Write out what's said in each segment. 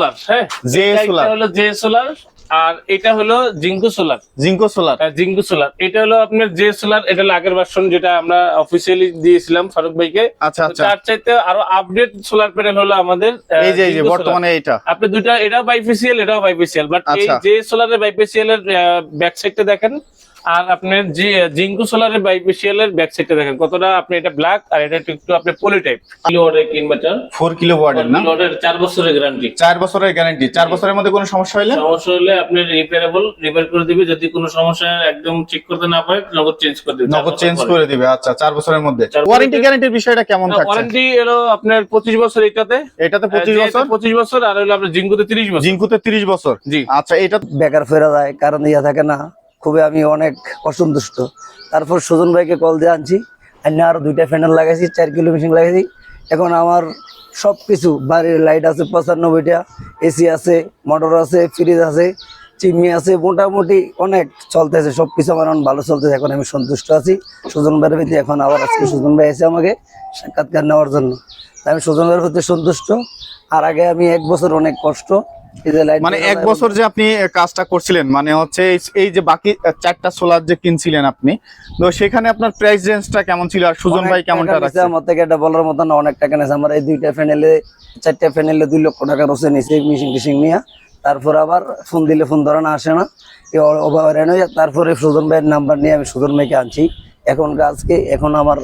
Solar হ্যাঁ J এটা solar হলো জে সোলার আর এটা হলো Jinko solar Jinko solar Jinko solar এটা হলো আপনার জে সোলার এটা হলো আগের ভার্সন যেটা আমরা অফিসিয়ালি দিয়েছিলাম ফারুক ভাইকে। আচ্ছা আচ্ছা। তার চাইতে আরও আপডেট সোলার প্যানেল হলো আমাদের এই যে এই যে বর্তমানে এইটা। আপনি দুইটা এটাও বাইফেসিয়াল এটাও বাইফেসিয়াল বাট এই আচ্ছা। যে সোলারের বাইফেসিয়াল এর ব্যাক সাইডটা দেখেন। আর আপনার যে জিঙ্কু সোলারের বাইফেসিয়াল এর ব্যাক সাইডটা দেখেন। কতটা আপনি এটা ব্ল্যাক আর এটা একটু আপনি পলি টাইপ কিলোওয়াটের ইনভার্টার ফোর কিলো ওয়ার্ডের না? কিলোওয়াটের চার বছরের গ্যারান্টি চার বছরের গ্যারান্টি চার বছরের মধ্যে কোনো সমস্যা হইলে? সমস্যা হলে আপনি রিপেয়ারেবল রিপেয়ার করে দিবে। যদি কোনো সমস্যা একদম ঠিক করতে না পারে নগদ চেঞ্জ করে দিবে। নগদ চেঞ্জ করে দিবে। আচ্ছা চার বছরের মধ্যে। ওয়ারেন্টি গ্যারান্টির বিষয়টা কেমন থাকছে? ওয়ারেন্টি এলো আপনার পঁচিশ বছর এটাতে। এটাতে পঁচিশ বছর? পঁচিশ বছর আর হলো আপনার জিঙ্কুতে তিরিশ বছর। জিঙ্কুতে তিরিশ বছর। জি। আচ্ছা এটা বেকার ফেরা যায় কারণ ইয়া থাকে না। খুবই আমি অনেক অসন্তুষ্ট। তারপর সুজন ভাইকে কল দিয়ে আনছি। আর আরও দুইটা ফ্যানেল লাগাইছি, চার কিলো মেশিন লাগাইছি। এখন আমার সব কিছু বাড়ির লাইট আছে পঁচানব্বইটা এসি আছে মোটর আছে ফ্রিজ আছে, চিমনি আছে, মোটামুটি অনেক চলতেছে সব কিছু আমার এখন ভালো চলতেছে, এখন আমি সন্তুষ্ট আছি। সুজন ভাইয়ের প্রতি এখন আবার আজকে সুজন ভাই এসে আমাকে সাক্ষাৎকার নেওয়ার জন্য। আমি সুজন ভাইয়ের প্রতি সন্তুষ্ট। আর আগে আমি এক বছর অনেক কষ্ট মানে এক বছর যে আপনি কাজটা করছিলেন মানে হচ্ছে এই- যে বাকি চারটা সোলার যে কিনছিলেন আপনি তো সেখানে আপনার প্রাইস রেঞ্জটা কেমন ছিল আর সুজন ভাই কেমনটা টাকা রাখছে? আমার থেকে এটা বলার মতো না অনেক টাকা নিয়েছে আমার এই দুইটা ফ্যানেলে চারটা ফ্যানেলে দুই লক্ষ টাকা রসে নিছে মিশিং টিশিং নিয়ে। তারপর আবার ফোন দিলে ফোন ধরে না আসে না। অভাব তারপরে সুজন ভাইয়ের নাম্বার নিয়ে আমি সুজন ভাইকে আনছি। এখন আজকে এখন আমার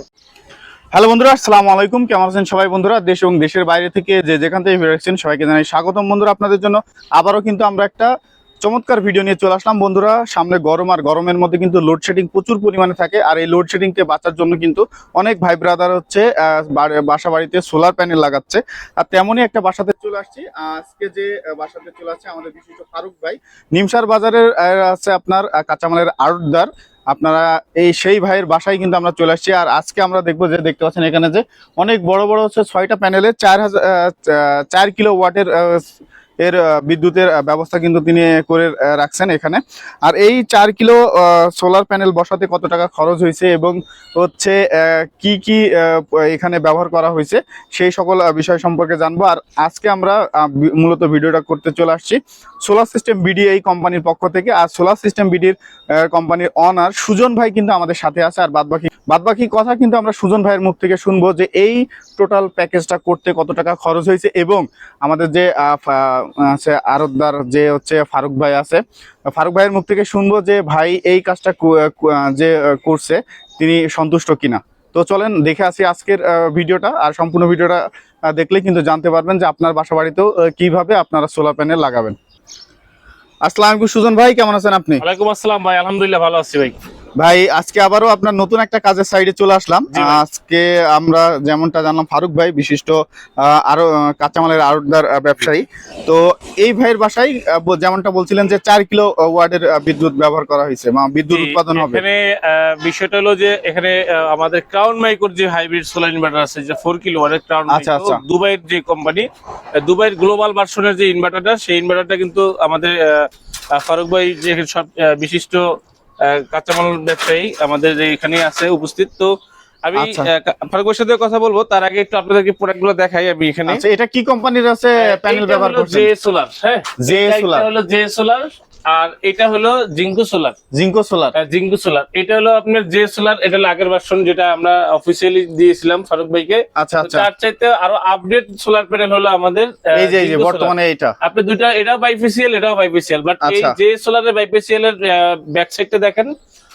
হ্যালো বন্ধুরা, আসসালামু আলাইকুম। কেমন আছেন সবাই বন্ধুরা? দেশ এবং দেশের বাইরে থেকে যে যেখান থেকে ভিডিও দেখছেন, সবাইকে জানাই স্বাগতম বন্ধুরা আপনাদের জন্য। আবারও কিন্তু আমরা একটা চমৎকার ভিডিও নিয়ে চলে আসলাম বন্ধুরা। সামনে গরম আর গরমের মধ্যে কিন্তু লোডশেডিং প্রচুর পরিমাণে থাকে। আর এই লোডশেডিং থেকে বাঁচার জন্য কিন্তু অনেক ভাই ব্রাদার হচ্ছে বাসা বাড়িতে সোলার প্যানেল লাগাচ্ছে। আর তেমনই একটা বাসাতে চলে আসছি। আজকে যে বাসাতে চলে আসছে আমাদের বিশিষ্ট ফারুক ভাই। নিমসার বাজারের আছে আপনার কাঁচামালের আড়তদার। আপনারা এই সেই ভাইয়ের বাসায় কিন্তু আমরা চলে আসছি। আর আজকে আমরা দেখব যে দেখতে পাচ্ছেন এখানে যে অনেক বড় বড় হচ্ছে ছয়টা প্যানেলে চার হাজার চার কিলো ওয়াটের এর বিদ্যুতের ব্যবস্থা কিন্তু তিনি করে রাখছেন এখানে। আর এই চার কিলো সোলার প্যানেল বসাতে কত টাকা খরচ হয়েছে এবং হচ্ছে কি কি এখানে ব্যবহার করা হয়েছে, সেই সকল বিষয় সম্পর্কে জানব। আর আজকে আমরা মূলত ভিডিওটা করতে চলে আসছি সোলার সিস্টেম বিডি এই কোম্পানির পক্ষ থেকে। আর সোলার সিস্টেম বিডির কোম্পানির অনার সুজন ভাই কিন্তু আমাদের সাথে আছে, আর বাদবাকি বাদবাকি কথা কিন্তু আমরা সুজন ভাইয়ের মুখ থেকে শুনব যে এই টোটাল প্যাকেজটা করতে কত টাকা খরচ হয়েছে এবং আমাদের যে আরতদার যে হচ্ছে ফারুক ভাই আছে, ফারুক ভাইয়ের মুখ থেকে শুনব যে ভাই এই কাজটা যে করছে, তিনি সন্তুষ্ট কিনা। তো চলেন দেখে আসি আজকের ভিডিওটা, আর সম্পূর্ণ ভিডিওটা দেখলে কিন্তু জানতে পারবেন যে আপনার বাসা বাড়িতেও কীভাবে আপনারা সোলার প্যানেল লাগাবেন। আসসালামু সুজন ভাই, কেমন আছেন আপনি? ওয়ালাইকুম আসসালাম ভাই, আলহামদুলিল্লাহ ভালো আছি ভাই। ভাই আজকে আবারও আপনার নতুন একটা কাজের সাইডে চলে আসলাম। আজকে আমরা যেমনটা জানলাম ফারুক ভাই বিশিষ্ট আরও কাঁচামালের আড়তদার ব্যবসায়ী। তো এই ভাইয়ের বাসায় যেমনটা বলছিলেন যে চার কিলো ওয়ার্ডের বিদ্যুৎ ব্যবহার করা হয়েছে বিদ্যুৎ উৎপাদন হবে। এখানে বিষয়টা হলো যে এখানে আমাদের ক্রাউন মাইক্রোর যে হাইব্রিড সোলার ইনভার্টার আছে যে ফোর কিলো ওয়াটের ক্রাউন আচ্ছা, আচ্ছা। দুবাইয়ের যে কোম্পানি দুবাইয়ের গ্লোবাল ভার্সনের যে ইনভার্টারটা সেই ইনভার্টারটা কিন্তু আমাদের ফারুক ভাই যে সব বিশিষ্ট কাঁচামাল ব্যবসায়ী আমাদের এখানে আছে উপস্থিত। তো আমি ফারুকের আহ, কা- ফারুক ভাইয়ের সাথে কথা বলব তার আগে একটু আপনাদেরকে প্রোডাক্টগুলো দেখাই আমি এখানে। আচ্ছা এটা কি কোম্পানির আছে প্যানেল ব্যবহার করছে জে সোলার হ্যাঁ? জে সোলার হলো জে সোলার আর এটা হলো Jinko solar. Jinko solar. Jinko solar. এটা হলো আপনার যে সোলার এটা হলো আগের ভার্সন যেটা আমরা অফিসিয়ালি দিয়েছিলাম ফারুক ভাইকে। আচ্ছা আচ্ছা। তার চাইতে আরও আপডেট সোলার প্যানেল হলো আমাদের এই যে এই যে বর্তমানে এটা আপনি দুইটা এটাও বাইফেসিয়াল এটাও বাইফেসিয়াল বাট এই আচ্ছা। যে সোলারের বাইফেসিয়াল এর ব্যাক সাইডটা দেখেন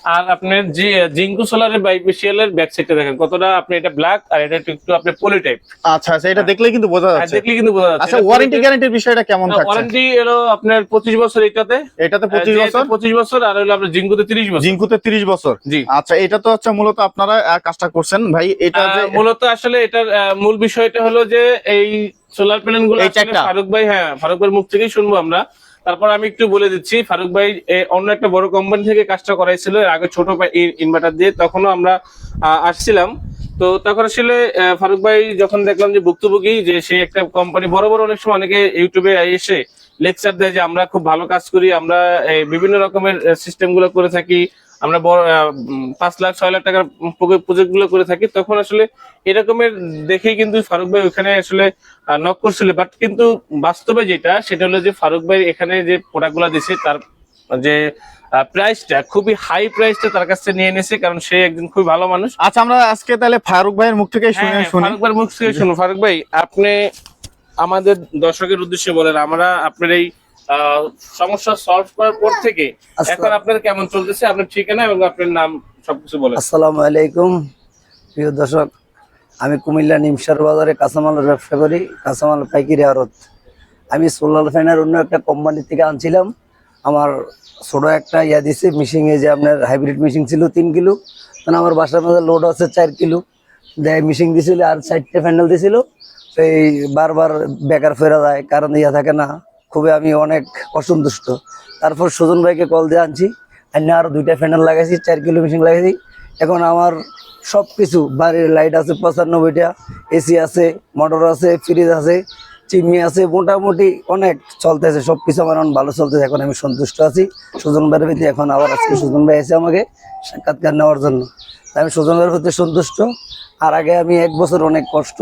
আর আপনার যে জিঙ্কু সোলারের বাইফেসিয়াল এর ব্যাক সাইডটা দেখেন কতটা আপনি এটা ব্ল্যাক আর এটা একটু আপনি পলি টাইপ আচ্ছা আচ্ছা এটা দেখলে কিন্তু বোঝা যাচ্ছে। দেখলে কিন্তু বোঝা যাচ্ছে। আচ্ছা ওয়ারেন্টি গ্যারান্টির বিষয়টা কেমন থাকছে? ওয়ারেন্টি এলো আপনার পঁচিশ বছর এটাতে। এটাতে পঁচিশ বছর? পঁচিশ বছর আর হলো আপনার জিঙ্কুতে তিরিশ বছর। জিঙ্কুতে তিরিশ বছর? জি। আচ্ছা এটা তো হচ্ছে মূলত আপনারা কাজটা করছেন। ভাই এটা যে মূলত আসলে এটার মূল বিষয়টা হলো যে এই সোলার প্যানেলগুলো এই আসলে ফারুক ভাই হ্যাঁ ফারুক ভাইয়ের মুখ থেকেই শুনব আমরা। তারপর আমি একটু বলে দিচ্ছি, ফারুক ভাই অন্য একটা বড় কোম্পানি থেকে কাজটা করাইছিল আগে ছোট ইনভার্টার দিয়ে, তখনও আমরা আসছিলাম। তো তখন আসলে ফারুক ভাই যখন দেখলাম যে ভুক্তভোগী, যে সে একটা কোম্পানি বড় বড় অনেক সময় অনেকে ইউটিউবে এসে লেকচার দেয় যে আমরা খুব ভালো কাজ করি, আমরা বিভিন্ন রকমের সিস্টেমগুলো করে থাকি আমরা পাঁচ লাখ ছয় লাখ টাকার প্রজেক্টগুলো করে থাকি তখন আসলে এরকমের দেখেই কিন্তু ফারুক ভাই ওখানে আসলে নক করছিল। বাট কিন্তু বাস্তবে যেটা সেটা হলো যে ফারুক ভাই এখানে যে প্রোডাক্টগুলা দিছে তার যে প্রাইসটা খুবই হাই প্রাইসটা তার কাছ থেকে নিয়ে নিয়েছে কারণ সে একজন খুবই ভালো মানুষ। আচ্ছা আমরা আজকে তাহলে ফারুক ভাইয়ের মুখ থেকে শুনে হ্যাঁ, শুনি। ফারুক ভাইয়ের মুখ থেকে শুনুন ফারুক ভাই আপনি আমাদের দর্শকের উদ্দেশ্যে বলেন আমরা আপনার এই সমস্যা সলভ করার পর থেকে। এখন আপনার কেমন চলতেছে? আপনার ঠিকানা এবং আপনার নাম সবকিছু বলেন। আসসালামু আলাইকুম প্রিয় দর্শক। আমি কুমিল্লা নিমসার বাজারে কাঁচামালের ব্যবসা করি কাঁচামাল পাইকারি আড়ত। আমি সোলার ফ্যানের অন্য একটা কোম্পানি থেকে আনছিলাম। আমার ছোট একটা ইয়া দিছে মিশিং এ যে আপনার হাইব্রিড মিশিং ছিল তিন কিলো। মানে আমার বাসার মধ্যে লোড আছে চার কিলো। দেয় মিশিং দিছিল আর চারটে প্যান্ডেল দিছিল। এই বারবার বেকার ফেরা যায় কারণ ইয়া থাকে না। খুবই আমি অনেক অসন্তুষ্ট। তারপর সুজন ভাইকে কল দিয়ে আনছি। আর আরও দুইটা প্যান্ডেল লাগাইছি, চার কিলো মিশিং লাগাইছি। এখন আমার সব কিছু বাড়ির লাইট আছে, পঁচানব্বইটা এসি আছে মোটর আছে ফ্রিজ আছে, চিমনি আছে, মোটামুটি অনেক চলতেছে সব কিছু আমার এখন ভালো চলতেছে, এখন আমি সন্তুষ্ট আছি। সুজন ভাইয়ের প্রতি এখন আবার আজকে সুজন ভাই এসে আমাকে সাক্ষাৎকার নেওয়ার জন্য। আমি সুজন ভাইয়ের প্রতি সন্তুষ্ট। আর আগে আমি এক বছর অনেক কষ্ট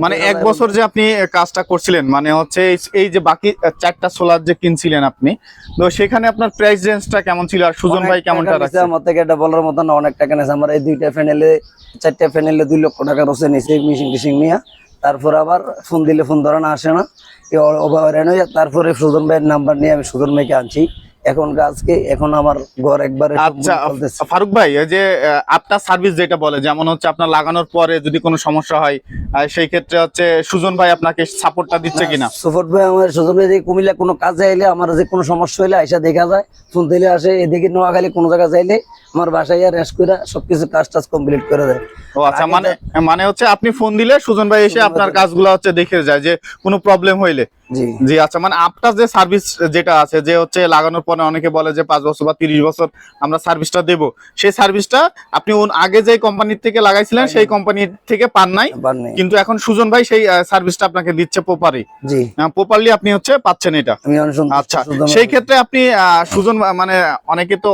মানে এক বছর যে আপনি কাজটা করছিলেন মানে হচ্ছে এই- যে বাকি চারটা সোলার যে কিনছিলেন আপনি তো সেখানে আপনার প্রাইস রেঞ্জটা কেমন ছিল আর সুজন ভাই কেমনটা রাখছে? আমার থেকে এটা বলার মতো না অনেক টাকা নিয়েছে আমার এই দুইটা ফ্যানেলে চারটা ফ্যানেলে দুই লক্ষ টাকা রসে নিয়েছে মিশিং টিশিং নিয়ে। তারপর আবার ফোন দিলে ফোন ধরে না আসে না। তারপরে সুজন ভাইয়ের নাম্বার নিয়ে আমি সুজন ভাইকে আনছি। এখন গাছকে এখন আমার ঘর একবারে আচ্ছা ফারুক ভাই যে আপনার সার্ভিস যেটা বলে যেমন হচ্ছে আপনার লাগানোর পরে যদি কোনো সমস্যা হয় সেই ক্ষেত্রে হচ্ছে সুজন ভাই আপনাকে সাপোর্টটা দিচ্ছে কিনা? সুপোর্ট ভাই আমার সুজন ভাই যে কুমিল্লা কোনো কাজে আইলে আমার যে কোনো সমস্যা হইলে আইসা দেখা যায় ফোন দিলে আসে এদিকে নোয়াখালী কোনো জায়গায় যাইলে আমার বাসায় রেস্ট করে সবকিছু কাজ টাজ কমপ্লিট করে দেয়। ও আচ্ছা মানে মানে হচ্ছে আপনি ফোন দিলে সুজন ভাই এসে আপনার কাজগুলো হচ্ছে দেখে যায় যে কোনো প্রবলেম হইলে। জি। জি আচ্ছা মানে আপনার যে সার্ভিস যেটা আছে যে হচ্ছে লাগানোর পরে অনেকে বলে যে পাঁচ বছর বা তিরিশ বছর আমরা সার্ভিসটা দেব। সেই সার্ভিসটা আপনি আগে যে কোম্পানির থেকে লাগাইছিলেন সেই কোম্পানির থেকে পান নাই। কিন্তু এখন সুজন ভাই সেই সার্ভিসটা আপনাকে দিচ্ছে প্রপারই জি। প্রপারলি আপনি হচ্ছে পাচ্ছেন এটা। আচ্ছা সেই ক্ষেত্রে আপনি সুজন মানে অনেকে তো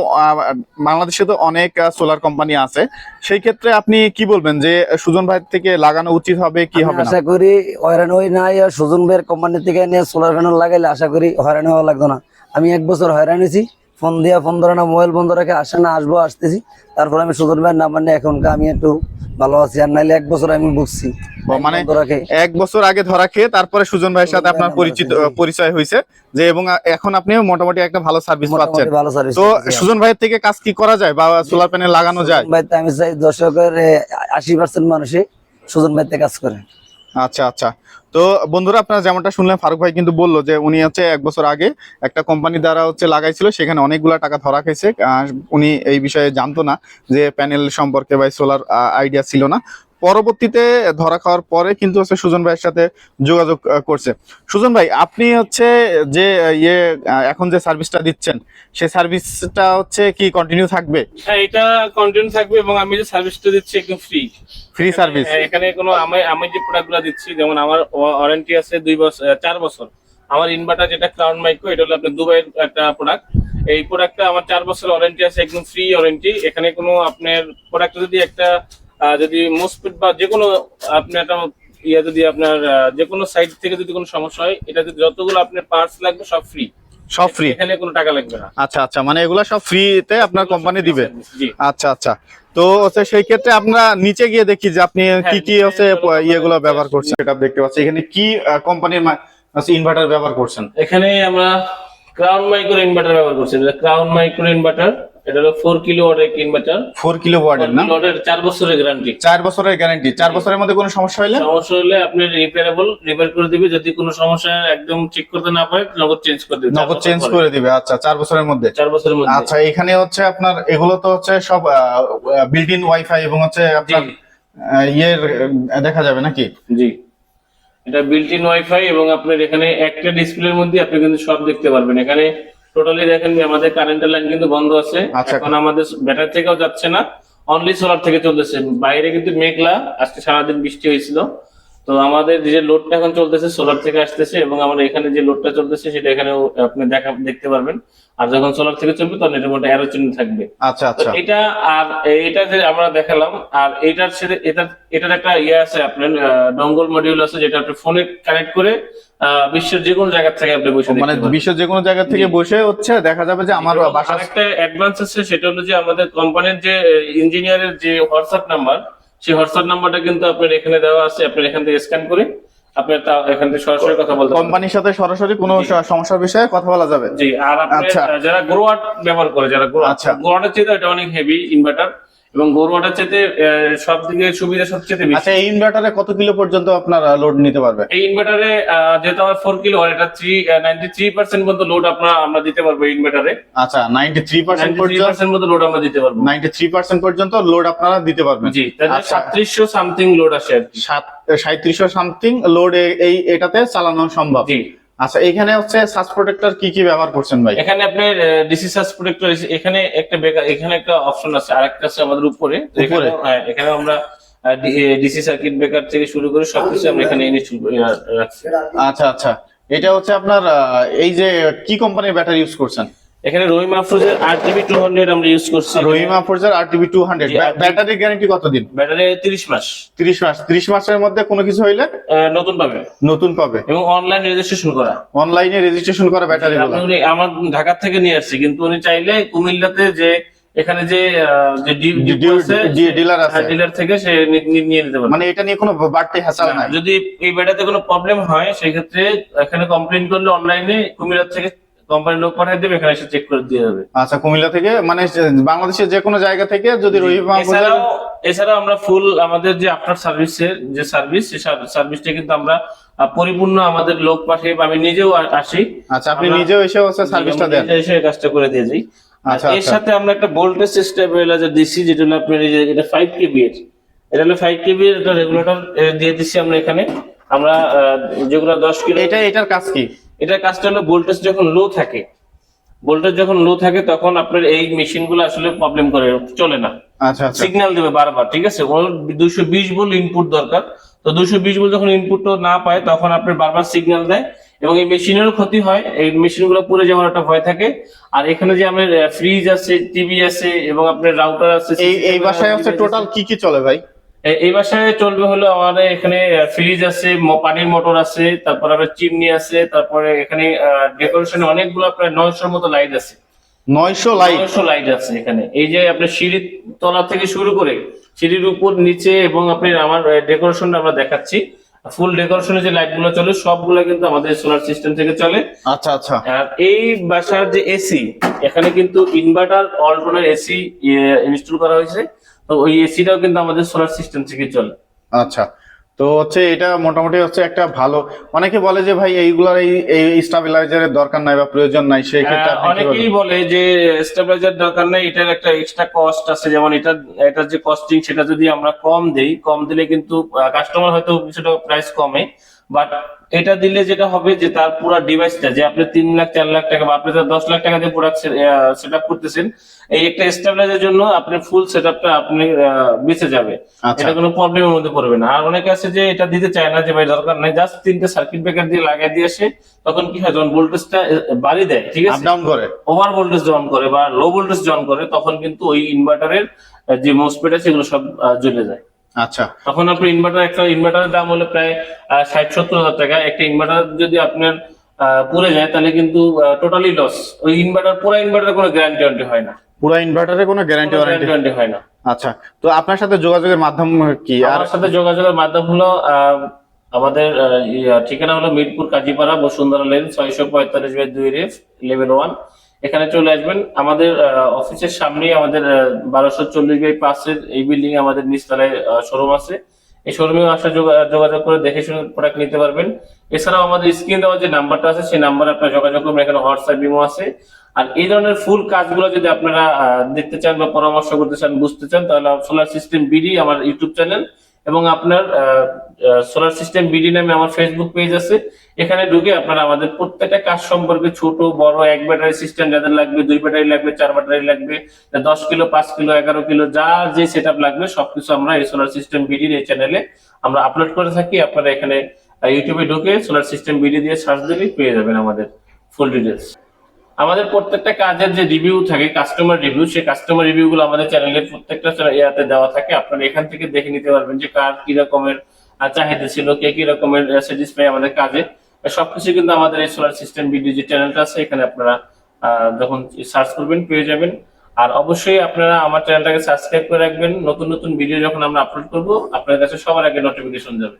বাংলাদেশে তো অনেক সোলার কোম্পানি আছে সেই ক্ষেত্রে আপনি কি বলবেন যে সুজন ভাই থেকে লাগানো উচিত হবে কি হবে আশা করি হয়রান হই নাই আর সুজন ভাইয়ের কোম্পানি থেকে নিয়ে সোলার প্যানেল লাগাইলে আশা করি হয়রানি হওয়া লাগতো না। আমি এক বছর হয়রান হয়েছি ফোন দিয়া ফোন ধরে না মোবাইল বন্ধ রেখে আসে না আসব আসতেছি। তারপর আমি সুজন ভাইয়ের নাম্বার নিয়ে এখনকার আমি একটু ভালো আছি আর নাইলে এক বছর আমি ভুগছি। মানে এক বছর আগে ধরা খেয়ে তারপরে সুজন ভাইয়ের সাথে আপনার পরিচিত। পরিচয় হয়েছে যে এবং এখন আপনি মোটামুটি একটা ভালো সার্ভিস পাচ্ছেন। তো সুজন ভাইয়ের থেকে কাজ কি করা যায় বা সোলার প্যানেল লাগানো যায়? ভাই আমি চাই দর্শকের আশি পার্সেন্ট মানুষই সুজন ভাইতে কাজ করে। আচ্ছা আচ্ছা। তো বন্ধুরা, আপনারা যেমনটা শুনলেন, ফারুক ভাই কিন্তু বলল যে উনি হচ্ছে এক বছর আগে একটা কোম্পানি দ্বারা হচ্ছে লাগাইছিল, সেখানে অনেকগুলো টাকা ধরা খেয়েছে উনি এই বিষয়ে জানতো না যে প্যানেল সম্পর্কে বা সোলার আইডিয়া ছিল না। পরবর্তীতে ধরা খাওয়ার পরে কিন্তু হচ্ছে সুজন ভাইয়ের সাথে যোগাযোগ করছে। সুজন ভাই আপনি হচ্ছে যে ইয়ে এখন যে সার্ভিসটা দিচ্ছেন সেই সার্ভিসটা হচ্ছে কি কন্টিনিউ থাকবে? হ্যাঁ এটা কন্টিনিউ থাকবে এবং আমি যে সার্ভিসটা দিচ্ছি একদম ফ্রি ফ্রি সার্ভিস এখানে কোনো আমি আমি যে প্রোডাক্টগুলো দিচ্ছি যেমন আমার ওয়ারেন্টি আছে দুই বছর চার বছর। আমার ইনভার্টার যেটা ক্রাউন মাইক্রো এটা হলো আপনার দুবাইয়ের একটা প্রোডাক্ট এই প্রোডাক্টটা আমার চার বছর ওয়ারেন্টি আছে একদম ফ্রি ওয়ারেন্টি এখানে কোনো আপনার প্রোডাক্ট যদি একটা যদি মোসপিট বা যে কোনো আপনার একটা ইয়া যদি আপনার যে কোনো সাইড থেকে যদি কোনো সমস্যা হয় এটা যদি যতগুলো আপনার পার্টস লাগবে সব ফ্রি সব ফ্রি এখানে কোনো টাকা লাগবে না। আচ্ছা আচ্ছা মানে এগুলা সব ফ্রিতে আপনার কোম্পানি দিবে? আচ্ছা আচ্ছা। তো হচ্ছে সেই ক্ষেত্রে আমরা নিচে গিয়ে দেখি যে আপনি কি কি নিচে হচ্ছে ইয়েগুলো ব্যবহার করছেন সেটা দেখতে পাচ্ছি এখানে কি কোম্পানির ইনভার্টার ব্যবহার করছেন? এখানে আমরা ক্রাউন মাইক্রো ইনভার্টার ব্যবহার করছি। ক্রাউন মাইক্রো ইনভার্টার এটা হলো ইনভার্টার না? বছরের গ্যারান্টি বছরের গ্যারান্টি বছরের মধ্যে কোনো সমস্যা হলে? সমস্যা হলে আপনি রিপেয়ারেবল রিপেয়ার করে দিবে। যদি কোনো সমস্যা একদম ঠিক করতে না পারে নগদ চেঞ্জ করে দিবে। নগদ চেঞ্জ করে দিবে। আচ্ছা বছরের মধ্যে? বছরের মধ্যে। আচ্ছা এখানে হচ্ছে আপনার এগুলো তো হচ্ছে সব বিল্ট ইন ওয়াইফাই এবং হচ্ছে আপনার ইয়ের দেখা যাবে নাকি? জি। এটা বিল্ট ইন ওয়াইফাই এবং আপনার এখানে একটা ডিসপ্লের মধ্যে আপনি কিন্তু সব দেখতে পারবেন। এখানে টোটালি দেখেন যে আমাদের কারেন্টের লাইন কিন্তু বন্ধ আছে। আচ্ছা। এখন আমাদের ব্যাটারি থেকেও যাচ্ছে না। অনলি সোলার থেকে চলতেছে। বাইরে কিন্তু মেঘলা আজকে সারাদিন বৃষ্টি হয়েছিল। তো আমাদের যে লোডটা এখন চলতেছে সোলার থেকে আসতেছে এবং আমাদের এখানে যে লোডটা চলতেছে সেটা এখানে আপনি দেখা দেখতে পারবেন। আর যখন সোলার থেকে চলবে তখন এটার মধ্যে অ্যারো চিহ্ন থাকবে। আচ্ছা আচ্ছা। এটা আর এটা যে আমরা দেখালাম আর এটার সাথে এটার এটার একটা ইয়ে আছে আপনার ডঙ্গল মডিউল আছে যেটা আপনি ফোনে কানেক্ট করে আহ, বিশ্বের যে কোনো জায়গা থেকে আপনি বসে মানে বিশ্বের যে কোনো জায়গা থেকে বসে হচ্ছে দেখা যাবে যে আমার বাসা আরেকটা অ্যাডভান্স আছে সেটা হলো যে আমাদের কোম্পানির যে ইঞ্জিনিয়ারের যে হোয়াটসঅ্যাপ নাম্বার সেই হোয়াটসঅ্যাপ নাম্বারটা কিন্তু আপনার এখানে দেওয়া আছে আপনি এখান থেকে স্ক্যান করে আপনার তা এখান থেকে সরাসরি কথা বলতে কোম্পানির সাথে সরাসরি কোনো। সমস্যার বিষয়ে কথা বলা যাবে জি আর আপনি আচ্ছা। যারা গ্রোয়ার ব্যবহার করে যারা গ্রোয়ার আচ্ছা। গ্রোয়ারের চেয়ে এটা অনেক হেভি ইনভার্টার এবং গ্রোয়ারের চেয়ে সব দিকে সুবিধা সবচেয়ে বেশি। আচ্ছা এই ইনভার্টারে কত কিলো পর্যন্ত আপনার লোড নিতে পারবে? এই ইনভার্টারে যেহেতু আমার ফোর কিলো হয় এটা থ্রি নাইনটি থ্রি পার্সেন্ট পর্যন্ত লোড আপনার আমরা দিতে পারব এই ইনভার্টারে আচ্ছা নাইনটি থ্রি পার্সেন্ট পর্যন্ত মতো লোড আমরা দিতে পারব। নাইনটি থ্রি পার্সেন্ট পর্যন্ত লোড আপনারা দিতে পারবেন। জি আচ্ছা। সাতত্রিশশো সামথিং লোড আসে আর কি। সাত সাঁত্রিশশো সামথিং লোড এই এটাতে চালানো সম্ভব। জি। আচ্ছা এখানে হচ্ছে সাস প্রোটেক্টর কি কি ব্যবহার করছেন ভাই? এখানে আপনার ডিসি সার্চ প্রোটেক্টর এখানে একটা এখানে একটা অপশন আছে আরেকটা আছে আমাদের উপরে। উপরে? হ্যাঁ, এখানে আমরা ডিসি সার্কিট ব্রেকার থেকে শুরু করে সবকিছু আমরা এখানে আচ্ছা আচ্ছা। এটা হচ্ছে আপনার এই যে কি কোম্পানির ব্যাটারি ইউজ করছেন? এখানে রহিম আফরোজের আট জিবি টু হান্ড্রেড আমরা ইউজ করছি। রহিমা ফোর্সের আর TV two hundred battery guarantee কতদিন ব্যাটারি তিরিশ মাস। তিরিশ মাস। তিরিশ মাসের মধ্যে কোনো কিছু হইলে? নতুন পাবে। নতুন পাবে। এবং অনলাইন রেজিস্ট্রেশন করা। অনলাইনে রেজিস্ট্রেশন করা ব্যাটারি আমার ঢাকা থেকে নিয়ে আসছি কিন্তু উনি চাইলে কুমিল্লাতে যে এখানে যে ডিলার আছে। ডিলার থেকে সে নিয়ে নিতে পারবে। মানে এটা নিয়ে কোনো বাড়তি হাসাল না, নাই। যদি এই ব্যাটাতে কোনো প্রবলেম হয় সেক্ষেত্রে এখানে কমপ্লেন করলে অনলাইনে কুমিল্লা থেকে কোম্পানির লোক পাঠিয়ে দেবে এখানে এসে চেক করে দিয়ে যাবে। আচ্ছা কুমিল্লা থেকে মানে বাংলাদেশের যে কোনো জায়গা থেকে যদি রহিমা এছাড়াও এছাড়াও আমরা ফুল আমাদের যে আফটার সার্ভিসের যে সার্ভিস সেই সার্ভিসটা কিন্তু আমরা পরিপূর্ণ আমাদের লোক পাঠিয়ে আমি নিজেও আসি। আচ্ছা আপনি নিজেও এসে সার্ভিসটা দেন। এসে কাজটা করে দিয়ে যাই। আচ্ছা, এর আচ্ছা। সাথে আমরা একটা ভোল্টেজ স্টেবিলাইজার দিচ্ছি যেটা হলো আপনার এই যে এটা ফাইভ কেবি এর। এটা হলো ফাইভ কেবি এর একটা রেগুলেটর দিয়ে দিচ্ছি আমরা এখানে। আমরা যেগুলো দশ কিলো এটা এটার কাজ কি? এটার কাজটা হলো ভোল্টেজ যখন লো থাকে ভোল্টেজ যখন লো থাকে তখন আপনার এই মেশিনগুলো আসলে প্রবলেম করে চলে না। আচ্ছা আচ্ছা। সিগন্যাল দেবে বারবার ঠিক আছে? ওর দুইশো বিশ ভোল্ট ইনপুট দরকার। তো দুইশো বিশ ভোল্ট যখন ইনপুট না পায় তখন আপনার বারবার সিগন্যাল দেয় এবং এই মেশিনেরও ক্ষতি হয়। এই মেশিনগুলো পুড়ে যাওয়ার একটা ভয় থাকে। আর এখানে যে আমাদের ফ্রিজ আছে টিভি আছে এবং আপনার রাউটার আছে এই এই বাসায় হচ্ছে টোটাল কি কি চলে ভাই? এই বাসায় চলবে হলো আমাদের এখানে ফ্রিজ আছে পানির মোটর আছে তারপর আবার চিমনি আছে তারপরে এখানে ডেকোরেশনে অনেকগুলো প্রায় নয়শোর মতো লাইট আছে। নয়শো লাইট নয়শো লাইট আছে এখানে। এই যে আপনার সিঁড়ির তলা থেকে শুরু করে সিঁড়ির উপর নিচে এবং আপনি আমার ডেকোরেশনটা আমরা দেখাচ্ছি। ফুল ডেকোরেশনের যে লাইটগুলো চলে সবগুলো কিন্তু আমাদের সোলার সিস্টেম থেকে চলে। আচ্ছা আচ্ছা। আর এই বাসার যে এসি এখানে কিন্তু ইনভার্টার অল্টোনার এসি ইনস্টল করা হয়েছে। তো ওই এসিটাও কিন্তু আমাদের সোলার সিস্টেম থেকে চলে। আচ্ছা তো হচ্ছে এটা মোটামুটি হচ্ছে একটা ভালো অনেকে বলে যে ভাই এইগুলার এই এই স্টাবিলাইজারের দরকার নাই বা প্রয়োজন নাই সেই ক্ষেত্রে কি অনেকেই বলে যে স্টেবিলাইজার দরকার নাই এটার একটা এক্সট্রা কস্ট আছে যেমন এটা এটার যে কস্টিং সেটা যদি আমরা কম দেই কম দিলে কিন্তু কাস্টমার হয়তো কিছুটা প্রাইস কমে। বাট এটা দিলে যেটা হবে যে তার পুরো ডিভাইসটা যে আপনি তিন লাখ চার লাখ টাকা বা আপনি তার দশ লাখ টাকা দিয়ে প্রোডাক্ট সেট আপ করতেছেন এই একটা স্টেবিলাইজার জন্য আপনি ফুল সেট আপটা আপনি বেঁচে যাবে। আচ্ছা। এটা কোনো প্রবলেমের মধ্যে পড়বে না। আর অনেকে আছে যে এটা দিতে চায় না যে ভাই দরকার নাই জাস্ট তিনটে সার্কিট ব্রেকার দিয়ে লাগাই দিয়ে আসে। তখন কি হয় যখন ভোল্টেজটা বাড়ি দেয় ঠিক আছে? ডাউন করে। ওভার ভোল্টেজ জন করে বা লো ভোল্টেজ জন করে তখন কিন্তু ওই ইনভার্টারের যে মোসপেট আছে এগুলো সব জ্বলে যায়। আচ্ছা। তখন আপনি ইনভার্টার একটা ইনভার্টারের দাম হলো প্রায় ষাট সত্তর হাজার টাকা। একটা ইনভার্টার যদি আপনার পুড়ে যায় তাহলে কিন্তু টোটালি লস ওই ইনভার্টার পুরো ইনভার্টার কোনো গ্যারান্টি ওয়ারেন্টি হয় না। পুরো ইনভার্টারে কোনো গ্যারান্টি ওয়ারেন্টি হয় না। আচ্ছা। তো আপনার সাথে যোগাযোগের মাধ্যম কি? আর সাথে যোগাযোগের মাধ্যম হলো আহ, আমাদের ঠিকানা হলো মিরপুর কাজীপাড়া বসুন্ধরা লেন ছয়শো পঁয়তাল্লিশ বাই দুই রেফ ইলেভেন ওয়ান এখানে চলে আসবেন। আমাদের অফিসের সামনেই আমাদের বারোশো চল্লিশ বাই পাঁচের এই বিল্ডিং এ আমাদের নিচতলায় শোরুম আছে। এই শোরুমে আসা যোগা- যোগাযোগ করে দেখে শুনে প্রোডাক্ট নিতে পারবেন। এছাড়াও আমাদের স্ক্রিন দেওয়ার যে নাম্বারটা আছে, সেই নাম্বারে আপনার যোগাযোগ করবেন। এখানে হোয়াটসঅ্যাপ বিমো আছে। আর এই ধরনের ফুল কাজগুলো যদি আপনারা দেখতে চান বা পরামর্শ করতে চান, বুঝতে চান, তাহলে সোলার সিস্টেম বিডি আমার ইউটিউব চ্যানেল এবং আপনার সোলার সিস্টেম বিডি নামে আমার ফেসবুক পেজ আছে। এখানে ঢুকে আপনারা আমাদের প্রত্যেকটা কাজ সম্পর্কে ছোট, বড়, এক ব্যাটারি সিস্টেম যাদের লাগবে, দুই ব্যাটারি লাগবে, চার ব্যাটারি লাগবে দশ কিলো, পাঁচ কিলো, এগারো কিলো, যা যে সেট লাগবে, সবকিছু আমরা এই সোলার সিস্টেম বিডির এই চ্যানেলে আমরা আপলোড করে থাকি। আপনারা এখানে ইউটিউবে ঢুকে সোলার সিস্টেম বিডি দিয়ে সার্চ দিলেই পেয়ে যাবেন আমাদের ফুল ডিটেলস আমাদের প্রত্যেকটা কাজের যে রিভিউ থাকে কাস্টমার রিভিউ সেই কাস্টমার রিভিউ গুলো আমাদের চ্যানেলের প্রত্যেকটা ইয়াতে দেওয়া থাকে। আপনারা এখান থেকে দেখে নিতে পারবেন যে কার কি রকমের চাহিদা ছিল, কে কি রকমের স্যাটিসফাই আমাদের কাজে। সবকিছু কিন্তু আমাদের এই সোলার সিস্টেম ভিডিও যে চ্যানেলটা আছে, এখানে আপনারা যখন সার্চ করবেন পেয়ে যাবেন। আর অবশ্যই আপনারা আমার চ্যানেলটাকে সাবস্ক্রাইব করে রাখবেন। নতুন নতুন ভিডিও যখন আমরা আপলোড করব আপনার কাছে সবার আগে নোটিফিকেশন যাবে।